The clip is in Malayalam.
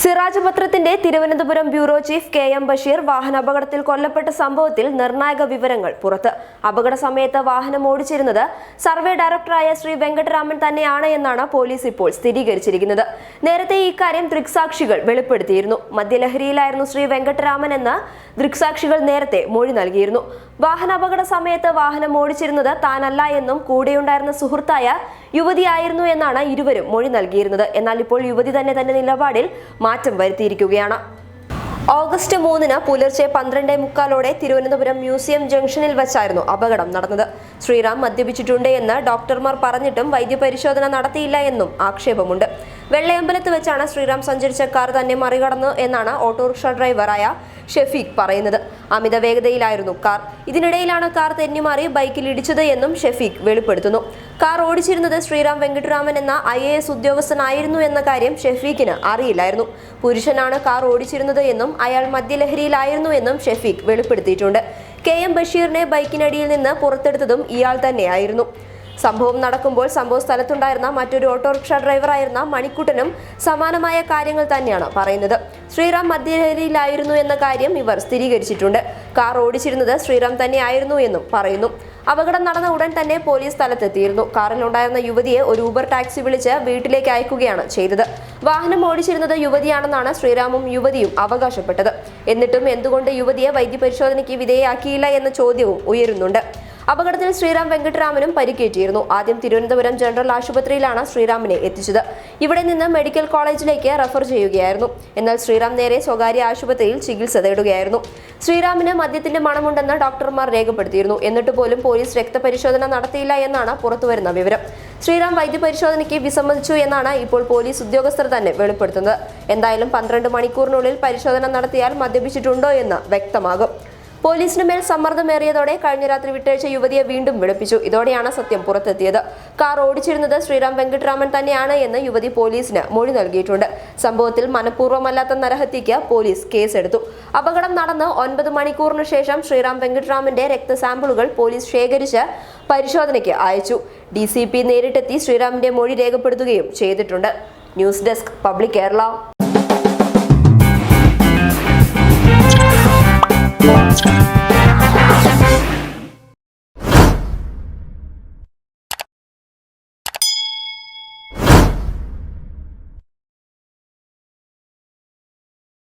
സിറാജ് പത്രത്തിന്റെ Thiruvananthapuram bureau chief K M Basheer വാഹനാപകടത്തിൽ കൊല്ലപ്പെട്ട സംഭവത്തിൽ നിർണായക വിവരങ്ങൾ പുറത്ത്. അപകട സമയത്ത് വാഹനം ഓടിച്ചിരുന്നത് സർവേ ഡയറക്ടറായ ശ്രീ വെങ്കട്ടരാമൻ തന്നെയാണ് എന്നാണ് പോലീസ് ഇപ്പോൾ സ്ഥിരീകരിച്ചിരിക്കുന്നത്. നേരത്തെ ഇക്കാര്യം ദൃക്സാക്ഷികൾ വെളിപ്പെടുത്തിയിരുന്നു. മദ്യലഹരിയിലായിരുന്നു ശ്രീ വെങ്കട്ടരാമൻ എന്ന് ദൃക്സാക്ഷികൾ നേരത്തെ മൊഴി നൽകിയിരുന്നു. വാഹനാപകട സമയത്ത് വാഹനം ഓടിച്ചിരുന്നത് താനല്ല എന്നും കൂടെയുണ്ടായിരുന്ന സുഹൃത്തായ യുവതിയായിരുന്നു എന്നാണ് ഇരുവരും മൊഴി നൽകിയിരുന്നത്. എന്നാൽ ഇപ്പോൾ യുവതി തന്നെ തന്റെ നിലപാടിൽ മാറ്റം വരുത്തിയിരിക്കുകയാണ്. ഓഗസ്റ്റ് മൂന്നിന് പുലർച്ചെ പന്ത്രണ്ടേ മുക്കാലോടെ തിരുവനന്തപുരം മ്യൂസിയം ജംഗ്ഷനിൽ വെച്ചായിരുന്നു അപകടം നടന്നത്. ശ്രീറാം മദ്യപിച്ചിട്ടുണ്ട് എന്ന് ഡോക്ടർമാർ പറഞ്ഞിട്ടും വൈദ്യപരിശോധന നടത്തിയില്ല എന്നും ആക്ഷേപമുണ്ട്. വെള്ളയമ്പലത്ത് വെച്ചാണ് ശ്രീറാം സഞ്ചരിച്ച കാർ തന്നെ മറികടന്നു എന്നാണ് ഓട്ടോറിക്ഷ ഡ്രൈവറായ ഷെഫീഖ് പറയുന്നത്. അമിത വേഗതയിലായിരുന്നു കാർ. ഇതിനിടയിലാണ് കാർ തെന്നിമാറി ബൈക്കിൽ ഇടിച്ചത് എന്നും ഷെഫീഖ് വെളിപ്പെടുത്തുന്നു. കാർ ഓടിച്ചിരുന്നത് ശ്രീറാം വെങ്കിട്ടരാമൻ എന്ന ഐ എ എസ് ഉദ്യോഗസ്ഥനായിരുന്നു എന്ന കാര്യം ഷെഫീഖിന് അറിയില്ലായിരുന്നു. പുരുഷനാണ് കാർ ഓടിച്ചിരുന്നത് എന്നും അയാൾ മദ്യലഹരിയിലായിരുന്നു എന്നും ഷെഫീഖ് വെളിപ്പെടുത്തിയിട്ടുണ്ട്. കെ എം ബഷീറിനെ ബൈക്കിനടിയിൽ നിന്ന് പുറത്തെടുത്തതും ഇയാൾ തന്നെയായിരുന്നു. സംഭവം നടക്കുമ്പോൾ സംഭവ സ്ഥലത്തുണ്ടായിരുന്ന മറ്റൊരു ഓട്ടോറിക്ഷ ഡ്രൈവറായിരുന്ന മണിക്കുട്ടനും സമാനമായ കാര്യങ്ങൾ തന്നെയാണ് പറയുന്നത്. ശ്രീറാം മദ്യലഹരിയിലായിരുന്നു എന്ന കാര്യം ഇവർ സ്ഥിരീകരിച്ചിട്ടുണ്ട്. കാർ ഓടിച്ചിരുന്നത് ശ്രീറാം തന്നെയായിരുന്നു എന്നും പറയുന്നു. അപകടം നടന്ന ഉടൻ തന്നെ പോലീസ് സ്ഥലത്തെത്തിയിരുന്നു. കാറിലുണ്ടായിരുന്ന യുവതിയെ ഒരു ഊബർ ടാക്സി വിളിച്ച് വീട്ടിലേക്ക് അയക്കുകയാണ് ചെയ്തത്. വാഹനം ഓടിച്ചിരുന്നത് യുവതിയാണെന്നാണ് ശ്രീരാമും യുവതിയും അവകാശപ്പെട്ടത്. എന്നിട്ടും എന്തുകൊണ്ട് യുവതിയെ വൈദ്യപരിശോധനയ്ക്ക് വിധേയയാക്കിയില്ല എന്ന ചോദ്യവും ഉയരുന്നുണ്ട്. അപകടത്തിൽ ശ്രീറാം വെങ്കട്ടരാമനും പരിക്കേറ്റിയിരുന്നു. ആദ്യം തിരുവനന്തപുരം ജനറൽ ആശുപത്രിയിലാണ് ശ്രീറാമിനെ എത്തിച്ചത്. ഇവിടെ നിന്ന് മെഡിക്കൽ കോളേജിലേക്ക് റഫർ ചെയ്യുകയായിരുന്നു. എന്നാൽ ശ്രീറാം നേരെ സ്വകാര്യ ആശുപത്രിയിൽ ചികിത്സ തേടുകയായിരുന്നു. ശ്രീറാമിന് മദ്യത്തിന്റെ മണമുണ്ടെന്ന് ഡോക്ടർമാർ രേഖപ്പെടുത്തിയിരുന്നു. എന്നിട്ട് പോലും പോലീസ് രക്തപരിശോധന നടത്തിയില്ല എന്നാണ് പുറത്തുവരുന്ന വിവരം. ശ്രീറാം വൈദ്യപരിശോധനയ്ക്ക് വിസമ്മതിച്ചു എന്നാണ് ഇപ്പോൾ പോലീസ് ഉദ്യോഗസ്ഥർ തന്നെ വെളിപ്പെടുത്തുന്നത്. എന്തായാലും പന്ത്രണ്ട് മണിക്കൂറിനുള്ളിൽ പരിശോധന നടത്തിയാൽ മദ്യപിച്ചിട്ടുണ്ടോ എന്ന് വ്യക്തമാകും. പോലീസിന് മേൽ സമ്മർദ്ദമേറിയതോടെ കഴിഞ്ഞ രാത്രി വിട്ടയച്ച യുവതിയെ വീണ്ടും വിളിപ്പിച്ചു. ഇതോടെയാണ് സത്യം പുറത്തെത്തിയത്. കാർ ഓടിച്ചിരുന്നത് ശ്രീറാം വെങ്കട്ടരാമൻ തന്നെയാണ് എന്ന് യുവതി പോലീസിന് മൊഴി നൽകിയിട്ടുണ്ട്. സംഭവത്തിൽ മനഃപൂർവമല്ലാത്ത നരഹത്യയ്ക്ക് പോലീസ് കേസെടുത്തു. അപകടം നടന്ന് ഒൻപത് മണിക്കൂറിന് ശേഷം ശ്രീറാം വെങ്കട്ടരാമന്റെ രക്തസാമ്പിളുകൾ പോലീസ് ശേഖരിച്ച് പരിശോധനയ്ക്ക് അയച്ചു. ഡി നേരിട്ടെത്തി ശ്രീറാമിന്റെ മൊഴി രേഖപ്പെടുത്തുകയും ചെയ്തിട്ടുണ്ട്. News desk public Kerala. Thank you.